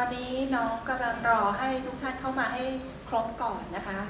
อนนี้น้องกำลังรอให้ทุกท่านเข้ามาให้ครบก่อนนะคะ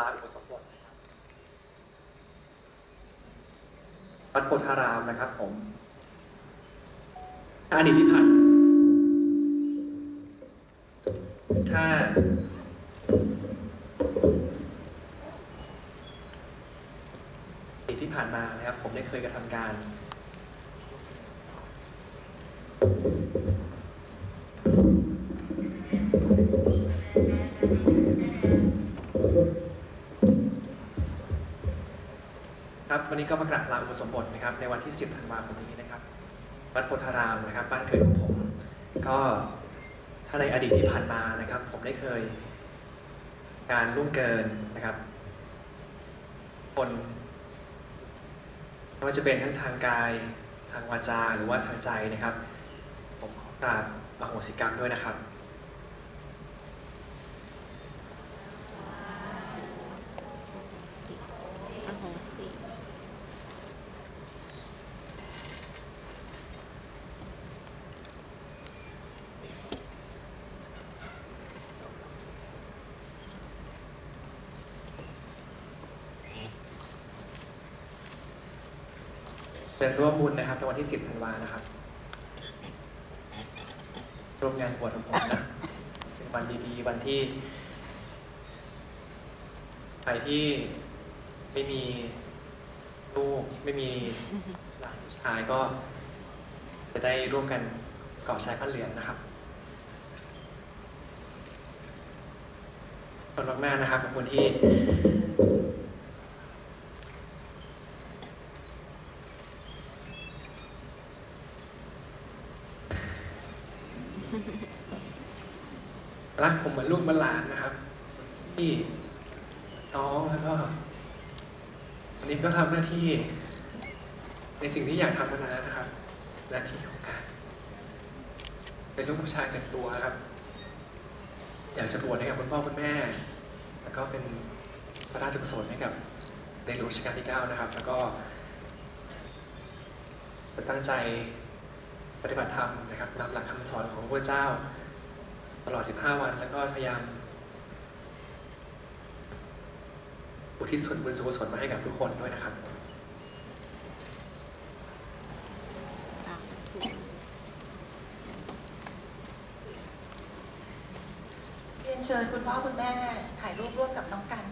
ลาอุปสมบทวัดโพธารามนะครับผมอดีตที่ผ่านถ้า ที่ผ่านมานะครับ ผมได้เคยกระทำการ ครับวันนี้ก็มากราบลาอุปสมบทนะครับในวันที่ 10ธันวาคมนี้นะครับวัดโพธารามนะครับบ้านเกิดของผม ก็ถ้าในอดีตที่ผ่านมานะครับ ผมได้เคย การล่วงเกินนะครับ คนไม่ว่าจะเป็นทั้งทางกายทางวาจาหรือว่าทางใจนะครับ ผมขอกราบอโหสิกรรมด้วยนะครับ เป็นร่วมบุญนะครับในวันที่ 10ธันวานะครับร่วมงานบวชของผมนะเป็นวันดีๆ วันที่ใครที่ไม่มีลูกไม่มีหลานชายก็ จะได้ร่วมกันก่อชายผ้าเหลืองนะครับขอบคุณมากนะครับขอบคุณที่ รักผมเหมือน ลูกเหมือนหลานนะครับ ที่น้องแล้วก็วันนี้ก็ทำหน้าที่ ในสิ่งที่อยากทำมานานนะครับ หน้าที่ของการเป็นลูกผู้ชายเต็มตัวนะครับ อยากจะบวชให้กับคุณพ่อคุณแม่ แล้วก็เป็นพระราชกุศลให้กับในหลวงรัชกาลที่เก้านะครับ แล้วก็จะตั้งใจปฏิบัติธรรมนะครับนำหลักคำสอนของพระเจ้า ลอด 15 วัน แล้วก็พยายามอุทิศส่วนบุญส่วนกุศลมาให้กับทุกคนด้วยนะครับ เรียนเชิญคุณพ่อคุณแม่ถ่ายรูปร่วมกับน้องกัน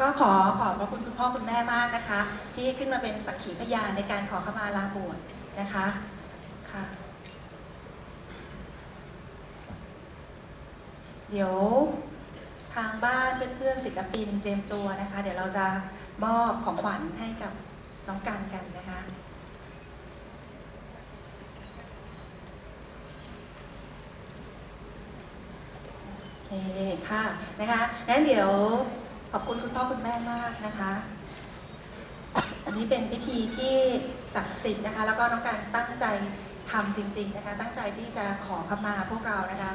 ก็ขอขอบพระคุณคุณพ่อคุณแม่มากนะคะ ที่ขึ้นมาเป็นสักขีพยานในการขอขมาลาบวชนะคะค่ะเดี๋ยวทางบ้านเพื่อนๆศิลปินเตรียมตัวนะคะ เดี๋ยวเราจะมอบของขวัญให้กับน้องกันกันนะคะโอเคค่ะนะคะงั้นเดี๋ยว ขอบคุณคุณพ่อคุณแม่มากนะคะ อันนี้เป็นพิธีที่ศักดิ์สิทธิ์นะคะ แล้วก็น้องการตั้งใจทำจริง ๆนะคะ ตั้งใจที่จะขอขมาพวกเรานะคะ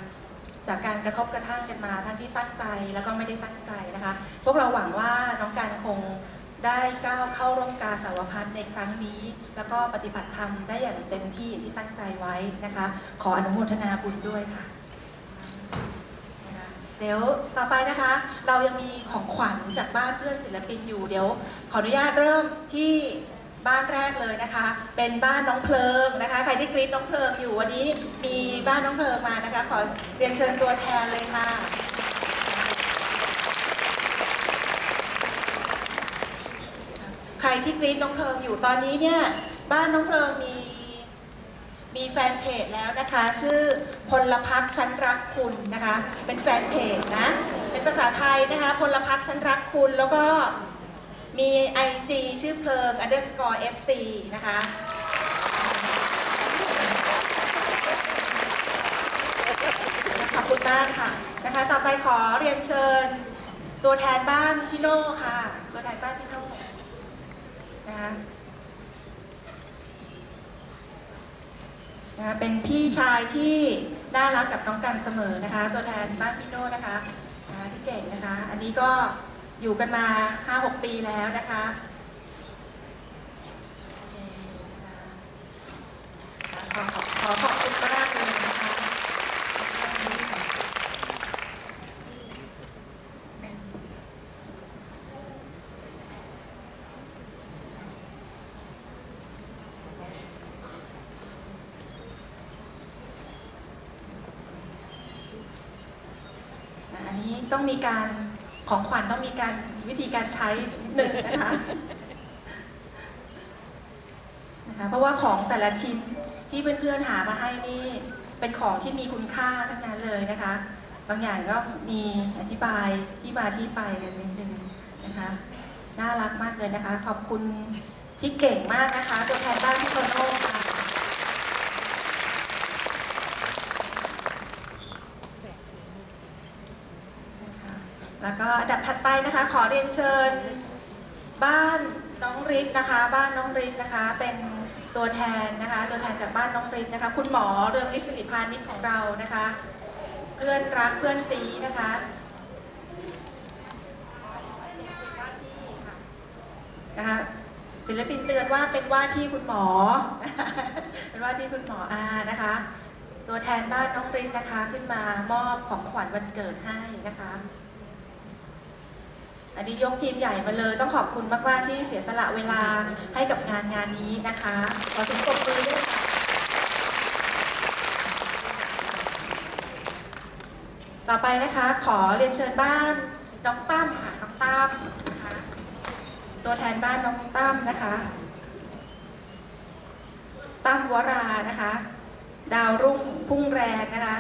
จากการกระทบกระทั่งกันมาทั้งที่ตั้งใจแล้วก็ไม่ได้ตั้งใจนะคะ พวกเราหวังว่าน้องการคงได้ก้าวเข้าร่วมการสาวพัฒน์ในครั้งนี้ แล้วก็ปฏิบัติธรรมได้อย่างเต็มที่ที่ตั้งใจไว้นะคะ ขออนุโมทนาบุญด้วยค่ะ เดี๋ยวต่อไปนะคะ เรายังมีของขวัญจากบ้านเพื่อนศิลปินอยู่เดี๋ยว ขออนุญาตเริ่มที่บ้านแรกเลยนะคะ เป็นบ้านน้องเพลิงนะคะ ใครที่กรี๊ดน้องเพลิงอยู่วันนี้มีบ้านน้องเพลิงมานะคะ ขอเรียนเชิญตัวแทนเลยค่ะใครที่กรี๊ดน้องเพลิงอยู่ตอนนี้เนี่ยบ้านน้องเพลิงมี มีแฟนเพจแล้วนะคะ ชื่อพลพักชั้นรักคุณนะคะ เป็นแฟนเพจนะ เป็นภาษาไทยนะคะพลพักชั้นรักคุณแล้วก็มี IG ชื่อเพลิง underscore fc นะคะขอบคุณมากค่ะนะคะ ต่อไปขอเรียนเชิญ ตัวแทนบ้านพี่โน่ค่ะ ตัวแทนบ้านพี่โน่นะคะ นะคะเป็นพี่ชายที่น่ารักกับน้องกันเสมอนะคะ ตัวแทนบ้านพี่โน่นะคะนะคะพี่เก่งนะคะ อันนี้ก็อยู่กันมา 5-6 ปีแล้วนะคะโอเคนะคะขอขอขอขอบคุณมากเลยนะคะอันนี้ ต้องมีการของขวัญต้องมีการวิธีการใช้หนึ่งนะคะนะคะเพราะว่าของแต่ละชิ้นที่เพื่อนๆหามาให้นี่เป็นของที่มีคุณค่าทั้งนั้นเลยนะคะ บางอย่างก็มีอธิบายที่มาที่ไปกันนิดนึงนะคะน่ารักมากเลยนะคะ ขอบคุณพี่เก่งมากนะคะตัวแทนบ้านพี่โตโน่ค่ะ แล้วก็อันดับถัดไปนะคะ ขอเรียนเชิญ บ้านน้องริทนะคะ บ้านน้องริทนะคะ เป็นตัวแทนนะคะ ตัวแทนจากบ้านน้องริทนะคะ คุณหมอเรืองฤทธิ์สิริพานิชของเรานะคะ เพื่อนรักเพื่อนซีนะคะนะคะศิลปินเตือนว่าเป็นว่าที่คุณหมอ เป็นว่าที่คุณหมออานะคะ ตัวแทนบ้านน้องริทนะคะ ขึ้นมามอบของขวัญวันเกิดให้นะคะ อันนี้ยกทีมใหญ่มาเลยต้องขอบคุณมากๆที่เสียสละเวลาให้กับงานงานนี้นะคะขอถึงปรบมือด้วยค่ะต่อไปนะคะขอเรียนเชิญบ้านน้องตั้มค่ะน้องตั้มนะคะตัวแทนบ้านน้องตั้มนะคะตั้มวรานะคะ ดาวรุ่งพุ่งแรงนะคะ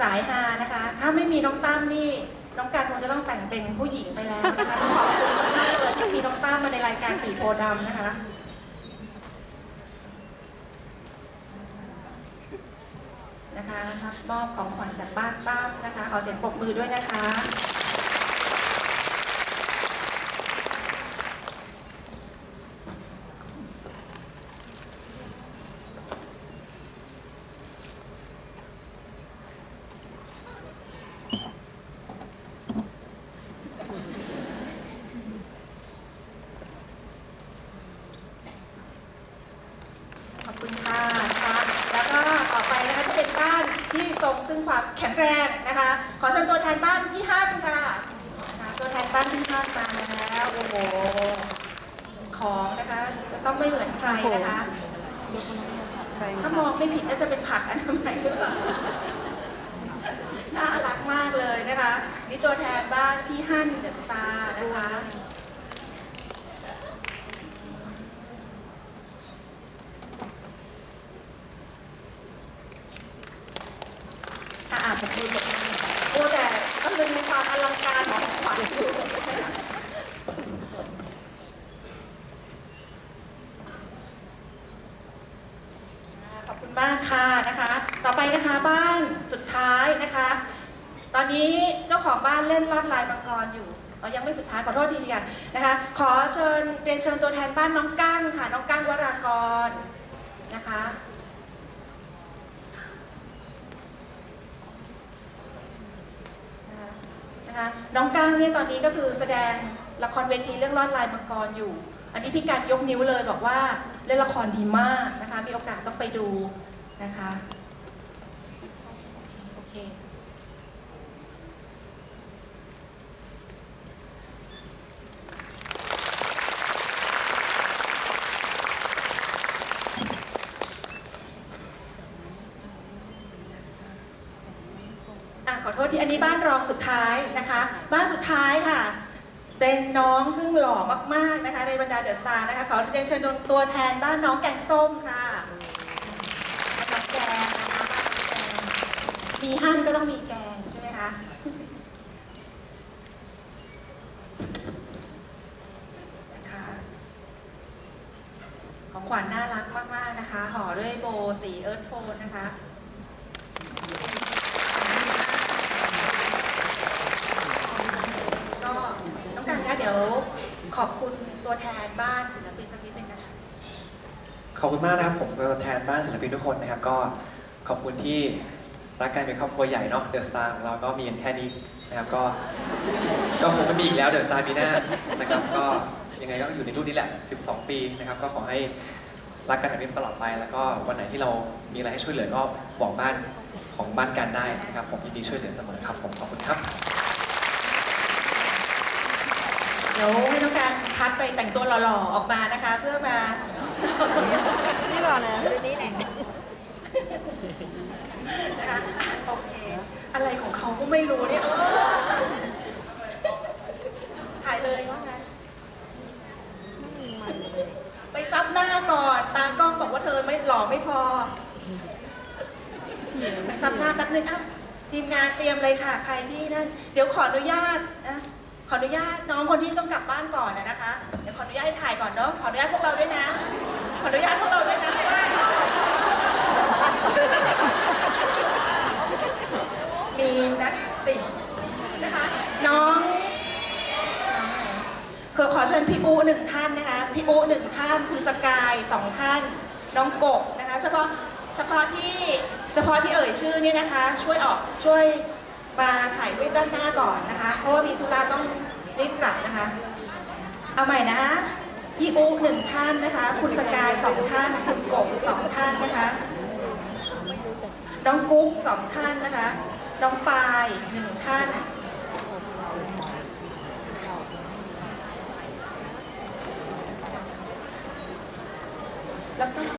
สายฮานะคะ ถ้าไม่มีน้องตั้มนี่ น้องการคงจะต้องแต่งเป็นผู้หญิงไปแล้วนะคะต้องขอบคุณมากเลยที่มีน้องต้ามาในรายการสีโพดำนะคะ นะคะมอบของขวัญจากบ้านตั้มนะคะ ขอเสียงปรบมือด้วยนะคะ ขอบคุณค่ะนะคะแล้วก็ต่อไปนะคะจะเป็นบ้านที่ทรงซึ่งความ แข็งแรงนะคะ ขอเชิญตัวแทนบ้านพี่ฮั่นค่ะนะคะตัวแทนบ้านพี่ฮั่นมาแล้วโอ้โหของนะคะจะต้องไม่เหมือนใครนะคะถ้ามองไม่ผิดน่าจะเป็นผักอนามัยหรือเปล่าน่ารักมากเลยนะคะนะคะนี่ตัวแทนบ้านพี่ฮั่นเดอะสตาร์นะคะ อะอะผมดูผมดูโอ้แต่ก็คือมีความอลังการของขวัญอยู่ขอบคุณมากค่ะนะคะ ต่อไปนะคะบ้านสุดท้ายนะคะ ตอนนี้เจ้าของบ้านเล่นลอดลายมังกรอยู่เอ๋อยังไม่สุดท้ายขอโทษทีเดียวนะคะ ขอเชิญเรียนเชิญตัวแทนบ้านน้องกั้งค่ะ น้องกั้งวรากรนะคะ น้องก้างเนี่ยตอนนี้ก็คือแสดงละครเวทีเรื่องรอดลายมังกรอยู่ อันนี้พี่การยกนิ้วเลยบอกว่าเล่นละครดีมากนะคะ มีโอกาสต้องไปดูนะคะโอเค ขอโทษที่อันนี้บ้านรองสุดท้ายนะคะ บ้านสุดท้ายค่ะ เป็นน้องซึ่งหล่อมากๆนะคะ ในบรรดาเดอะสตาร์นะคะขอเรียนเชิญตัวแทนบ้านน้องแกงส้มค่ะน้องแกงนะคะบ้ามีหั่นก็ต้องมีคะนะคะของขวัญน่ารักมากๆนะคะ ห่อด้วยโบสีเอิร์ธโทนนะคะ ก็ต้องการคะเดี๋ยวขอบคุณตัวแทนบ้านศิลปินสักนิดนึงนะคะ ขอบคุณมากนะครับ ผมแทนบ้านศิลปินทุกคนนะครับ ก็ขอบคุณที่รักกันเป็นครอบครัวใหญ่เนาะเดอะสตาร์เราก็มีกันแค่นี้นะครับก็ก็คงไม่มีอีกแล้วเดอะสตาร์ปีหน้านะครับ ก็ยังไงก็อยู่ในรุ่นนี้แหละ 12 ปีนะครับ ก็ขอให้รักกันแบบนี้ตลอดไป แล้วก็วันไหนที่เรามีอะไรให้ช่วยเหลือก็บอกบ้านของบ้านกันได้นะครับ ผมยินดีช่วยเหลือเสมอครับผมขอบคุณครับเดี๋ยวให้น้องการพัดไปแต่งตัวหล่อๆออกมานะคะ เพื่อมา ไม่รอแล้วเดี๋ยวนี้แหละนะคะอะโอเคอะไรของเขาก็ไม่รู้เนี่ยเออถ่ายเลยว่างั้นไปซับหน้าก่อนตากล้องบอกว่าเธอไม่หล่อไม่พอไปซับหน้าแป๊บนึงอะทีมงานเตรียมเลยค่ะ ใครที่นั่น เดี๋ยวขออนุญาตนะ ขออนุญาตน้องคนที่ต้องกลับบ้านก่อนนะคะ เดี๋ยวขออนุญาตให้ถ่ายก่อนเนาะ ขออนุญาตพวกเราด้วยนะ ขออนุญาตพวกเราด้วยนะว่ามีนักสินะคะ น้องคือขอเชิญพี่อูหนึ่งท่านนะคะ พี่อูหนึ่งท่าน คุณสกายสองท่าน น้องกบนะคะ เฉพาะเฉพาะที่เฉพาะที่เอ่ยชื่อนี่นะคะ ช่วยออกช่วย มาถ่ายรูปด้านหน้าก่อนนะคะ เพราะว่ามีธุระต้องรีบกลับนะคะ เอาใหม่นะพี่อูหนึ่งท่านนะคะ คุณสกายสองท่าน คุณกบสองท่านนะคะ น้องกุ๊กสองท่านนะคะ น้องปายหนึ่งท่านแล้วก็